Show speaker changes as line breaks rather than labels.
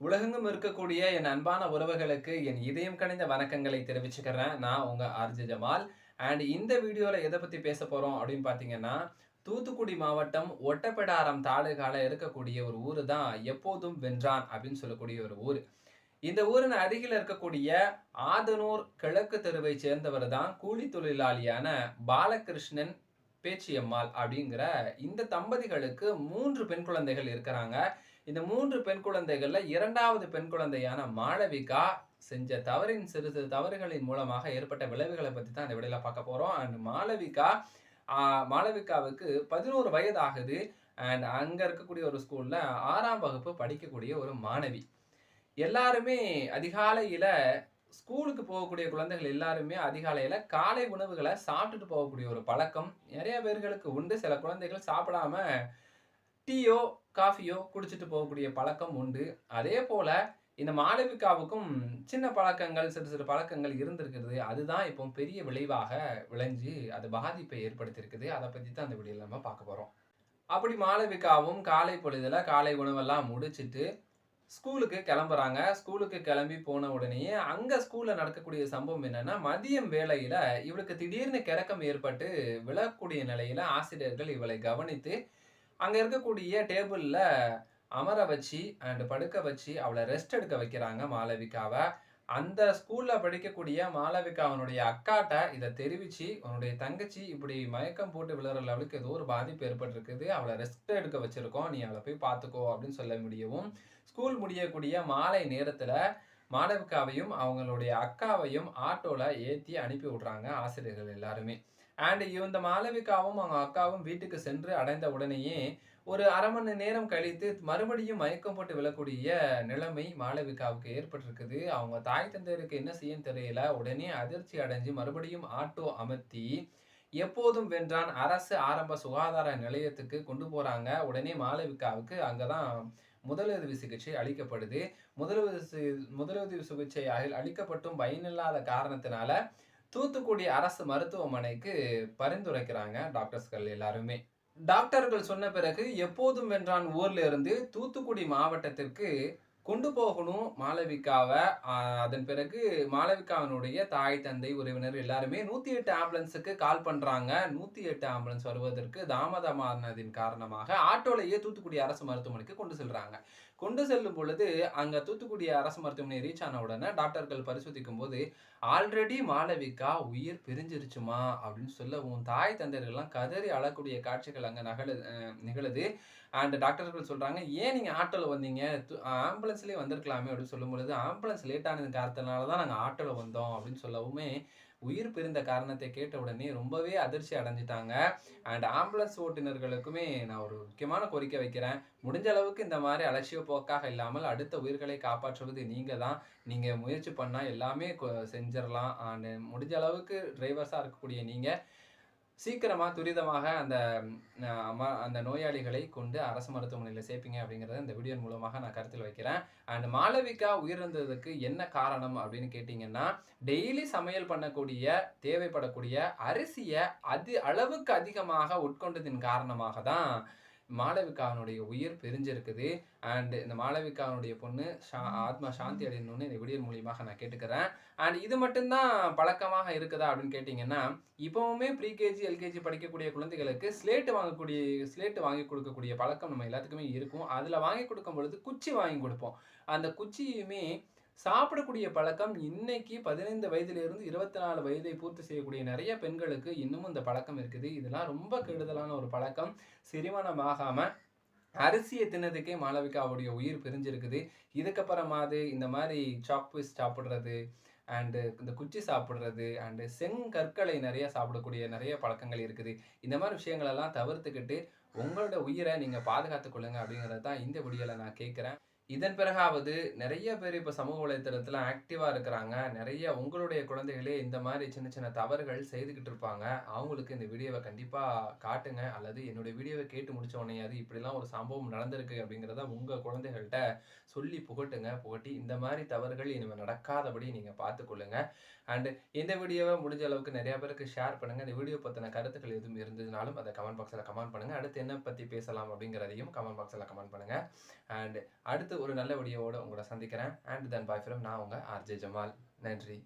உலகெங்கும் இருக்கக்கூடிய என் அன்பான உறவுகளுக்கு என் இதயம் கணிந்த வணக்கங்களை தெரிவிச்சுக்கிறேன். நான் உங்க ஆர்ஜி ஜமால். அண்ட் இந்த வீடியோவில் எதை பற்றி பேச போகிறோம் அப்படின்னு பார்த்தீங்கன்னா தூத்துக்குடி மாவட்டம் ஒட்டப்பிடாரம் தாலுகால இருக்கக்கூடிய ஒரு ஊர் தான் எப்போதும் வென்றான் அப்படின்னு சொல்லக்கூடிய ஒரு ஊர். இந்த ஊரின் அருகில் இருக்கக்கூடிய ஆதனூர் கிழக்கு தெருவை சேர்ந்தவர் தான் கூலி தொழிலாளியான பாலகிருஷ்ணன் பேச்சியம்மாள் அப்படிங்கிற இந்த தம்பதிகளுக்கு மூன்று பெண் குழந்தைகள் இருக்கிறாங்க. இந்த மூன்று பெண் குழந்தைகள்ல இரண்டாவது பெண் குழந்தையான மாளவிகா செஞ்ச தவறின் சிறு சிறு தவறுகளின் மூலமாக ஏற்பட்ட விளைவுகளை பத்தி தான் இந்த விடையில பார்க்க போறோம். அண்ட் மாளவிகா மாளவிகாவுக்கு பதினோரு வயது ஆகுது அண்ட் அங்க இருக்கக்கூடிய ஒரு ஸ்கூல்ல ஆறாம் வகுப்பு படிக்கக்கூடிய ஒரு மாணவி. எல்லாருமே அதிகாலையில ஸ்கூலுக்கு போகக்கூடிய குழந்தைகள் எல்லாருமே அதிகாலையில காலை உணவுகளை சாப்பிட்டுட்டு போகக்கூடிய ஒரு பழக்கம். நிறைய பேர்களுக்கு உண்டு. சில குழந்தைகள் சாப்பிடாம டீயோ காஃபியோ குடிச்சிட்டு போகக்கூடிய பழக்கம் உண்டு. அதே போல் இந்த மாளவிகாவுக்கும் சின்ன பழக்கங்கள் சிறு சிறு பழக்கங்கள் இருந்திருக்கிறது. அதுதான் இப்போ பெரிய விளைவாக விளைஞ்சு அது பாதிப்பை ஏற்படுத்தியிருக்குது. அதை பற்றி தான் அந்த வீடியோவில் நம்ம பார்க்க போகிறோம் அப்படி மாளவிகாவும் காலை பொழுதில் காலை உணவெல்லாம் முடிச்சிட்டு ஸ்கூலுக்கு கிளம்புறாங்க. ஸ்கூலுக்கு கிளம்பி போன உடனேயே அங்கே ஸ்கூலில் நடக்கக்கூடிய சம்பவம் என்னென்னா மதியம் வேளையில் இவளுக்கு திடீர்னு கிறக்கம் ஏற்பட்டு விழக்கூடிய நிலையில் ஆசிரியர்கள் இவளை கவனித்து அங்கே இருக்கக்கூடிய டேபிளில் அமர வச்சு அண்ட் படுக்க வச்சு அவளை ரெஸ்ட் எடுக்க வைக்கிறாங்க மாளவிகாவை. அந்த ஸ்கூல்ல படிக்கக்கூடிய மாளவிகாவனுடைய அக்காட்ட இதை தெரிவிச்சு அவனுடைய தங்கச்சி இப்படி மயக்கம் போட்டு விழுற லெவலுக்கு ஏதோ ஒரு பாதிப்பு ஏற்பட்டிருக்குது. அவளை ரெஸ்ட் எடுக்க வச்சிருக்கோம். நீ அவளை போய் பார்த்துக்கோ அப்படின்னு சொல்ல முடியவும் ஸ்கூல் முடியக்கூடிய மாலை நேரத்துல மாளவிகாவையும் அவங்களுடைய அக்காவையும் ஆட்டோல ஏத்தி அனுப்பி விடுறாங்க ஆசிரியர்கள் எல்லாருமே. அண்ட் இந்த மாளவிகாவும் அவங்க அக்காவும் வீட்டுக்கு சென்று அடைந்த உடனேயே ஒரு அரை மணி நேரம் கழித்து மறுபடியும் மயக்கம் போட்டு விழக்கூடிய நிலைமை மாளவிகாவுக்கு ஏற்பட்டிருக்குது. அவங்க தாய் தந்தையருக்கு என்ன செய்யும் தெரியல. உடனே அதிர்ச்சி அடைஞ்சு மறுபடியும் ஆட்டோ அமர்த்தி எப்போதும் வென்றான். அரசு ஆரம்ப சுகாதார நிலையத்துக்கு கொண்டு போறாங்க. உடனே மாளவிகாவுக்கு அங்கதான் முதலுதவி சிகிச்சை அளிக்கப்படுது. முதலுதவி முதலுதவி சிகிச்சை அளிக்கப்பட்டும் பயனில்லாத காரணத்தினால தூத்துக்குடி அரசு மருத்துவமனைக்கு பரிந்துரைக்கிறாங்க டாக்டர்ஸ்கள் எல்லாருமே. டாக்டர்கள் சொன்ன பிறகு எப்போதும் வென்றான் ஊர்ல இருந்து தூத்துக்குடி மாவட்டத்திற்கு கொண்டு போகணும் மாளவிகாவை. அதன் பிறகு மாளவிகாவினுடைய தாய் தந்தை உறவினர் எல்லாருமே நூற்றி எட்டு ஆம்புலன்ஸுக்கு கால் பண்ணுறாங்க நூற்றி எட்டு ஆம்புலன்ஸ் வருவதற்கு தாமதமானதின் காரணமாக ஆட்டோலையே தூத்துக்குடி அரசு மருத்துவமனைக்கு கொண்டு செல்கிறாங்க கொண்டு செல்லும் பொழுது அங்கே தூத்துக்குடி அரசு மருத்துவமனை ரீச் ஆன உடனே டாக்டர்கள் பரிசோதிக்கும் போது ஆல்ரெடி மாளவிகா உயிர் பிரிஞ்சிருச்சுமா? அப்படின்னு சொல்லவும் தாய் தந்தையர்கள்லாம் கதறி அழக்கூடிய காட்சிகள் அங்கே நகழு நிகழுது. அண்ட் டாக்டர்கள் சொல்கிறாங்க ஏன் நீங்கள் ஆட்டோவில் வந்தீங்க? ஆம்புலன்ஸ்லேயே வந்திருக்கலாமே அப்படின்னு சொல்லும் பொழுது ஆம்புலன்ஸ் லேட் ஆனது காரணத்தினால தான் நாங்கள் ஆட்டோவில் வந்தோம் அப்படின்னு சொல்லவுமே உயிர் பிரிந்த காரணத்தை கேட்ட உடனே ரொம்பவே அதிர்ச்சி அடைஞ்சிட்டாங்க. அண்ட் ஆம்புலன்ஸ் ஓட்டுநர்களுக்குமே நான் ஒரு முக்கியமான கோரிக்கை வைக்கிறேன். முடிஞ்ச அளவுக்கு இந்த மாதிரி அலட்சிய போக்காக இல்லாமல் அடுத்த உயிர்களை காப்பாற்றுவது நீங்கள் தான். நீங்கள் முயற்சி பண்ணால் எல்லாமே கொ- செஞ்சிடலாம். அண்ட் முடிஞ்ச அளவுக்கு டிரைவர்ஸாக இருக்கக்கூடிய நீங்கள் சீக்கிரமாக துரிதமாக அந்த அந்த நோயாளிகளை கொண்டு அரசு மருத்துவமனையில் சேர்ப்பீங்க அப்படிங்கிறத இந்த வீடியோ மூலமாக நான் கருத்தில் வைக்கிறேன். அண்ட் மாளவிகா உயிரிழந்ததுக்கு என்ன காரணம் அப்படின்னு கேட்டிங்கன்னா டெய்லி சமையல் பண்ணக்கூடிய தேவைப்படக்கூடிய அரிசியை அதி அளவுக்கு அதிகமாக உட்கொண்டதின் காரணமாக தான் மாளவிகாவனுடைய உயிர் பிரிஞ்சிருக்குது. அண்ட் இந்த மாளவிகாவனுடைய பொண்ணு சா ஆத்மா சாந்தி அடையணும்னு இந்த விடியல் மூலியமாக நான் கேட்டுக்கிறேன். அண்ட் இது மட்டும்தான் பழக்கமாக இருக்குதா அப்படின்னு கேட்டிங்கன்னா இப்போவுமே ப்ரீகேஜி எல்கேஜி படிக்கக்கூடிய குழந்தைகளுக்கு ஸ்லேட்டு வாங்கக்கூடிய ஸ்லேட்டு வாங்கி கொடுக்கக்கூடிய பழக்கம் நம்ம எல்லாத்துக்குமே இருக்கும். அதில் வாங்கி கொடுக்கும் பொழுது குச்சி வாங்கி கொடுப்போம். அந்த குச்சியுமே சாப்பிடக்கூடிய பழக்கம் இன்னைக்கு பதினைந்து வயதிலிருந்து இருபத்தி நாலு வயதை பூர்த்தி செய்யக்கூடிய நிறைய பெண்களுக்கு இன்னமும் இந்த பழக்கம் இருக்குது. இதெல்லாம் ரொம்ப கெடுதலான ஒரு பழக்கம். செரிமானமாகாம அரிசியை தின்னதுக்கே மாளவிகாவுடைய உயிர் பிரிஞ்சிருக்குது. இதுக்கப்புறமாவது இந்த மாதிரி சாக்பீஸ் சாப்பிட்றது அண்டு இந்த குச்சி சாப்பிட்றது அண்டு செங்கற்களை நிறைய சாப்பிடக்கூடிய நிறைய பழக்கங்கள் இருக்குது. இந்த மாதிரி விஷயங்களெல்லாம் தவிர்த்துக்கிட்டு உங்களோட உயிரை நீங்கள் பாதுகாத்துக் கொள்ளுங்க அப்படிங்கிறது தான் இந்த வீடியோவில் நான் கேட்குறேன். இதன் பிறகாவது நிறைய பேர் இப்போ சமூக வலைத்தளத்தில் ஆக்டிவாக இருக்கிறாங்க. நிறைய உங்களுடைய குழந்தைகளே இந்த மாதிரி சின்ன சின்ன தவறுகள் செய்துக்கிட்டு இருப்பாங்க. அவங்களுக்கு இந்த வீடியோவை கண்டிப்பாக காட்டுங்க. அல்லது என்னுடைய வீடியோவை கேட்டு முடிச்ச உடனேயாவது இப்படிலாம் ஒரு சம்பவம் நடந்திருக்கு அப்படிங்கிறத உங்கள் குழந்தைகள்கிட்ட சொல்லி புகட்டுங்க. புகட்டி இந்த மாதிரி தவறுகள் இனிமேல் நடக்காதபடி நீங்கள் பார்த்துக்கொள்ளுங்க. அண்டு இந்த வீடியோவை முடிஞ்ச அளவுக்கு நிறைய பேருக்கு ஷேர் பண்ணுங்கள் இந்த வீடியோ பற்றின கருத்துக்கள் எதுவும் இருந்ததுனாலும் அதை கமெண்ட் பாக்ஸில் கமெண்ட் பண்ணுங்க. அடுத்து என்ன பற்றி பேசலாம் அப்படிங்கிறதையும் கமெண்ட் பாக்ஸில் கமெண்ட் பண்ணுங்கள் அண்ட் அடுத்து ஒரு நல்ல வீடியோவோடு உங்களை சந்திக்கிறேன். அண்ட் தென் பாய் ஃபிரம் நான் உங்க ஆர்ஜே ஜமால் நன்றி.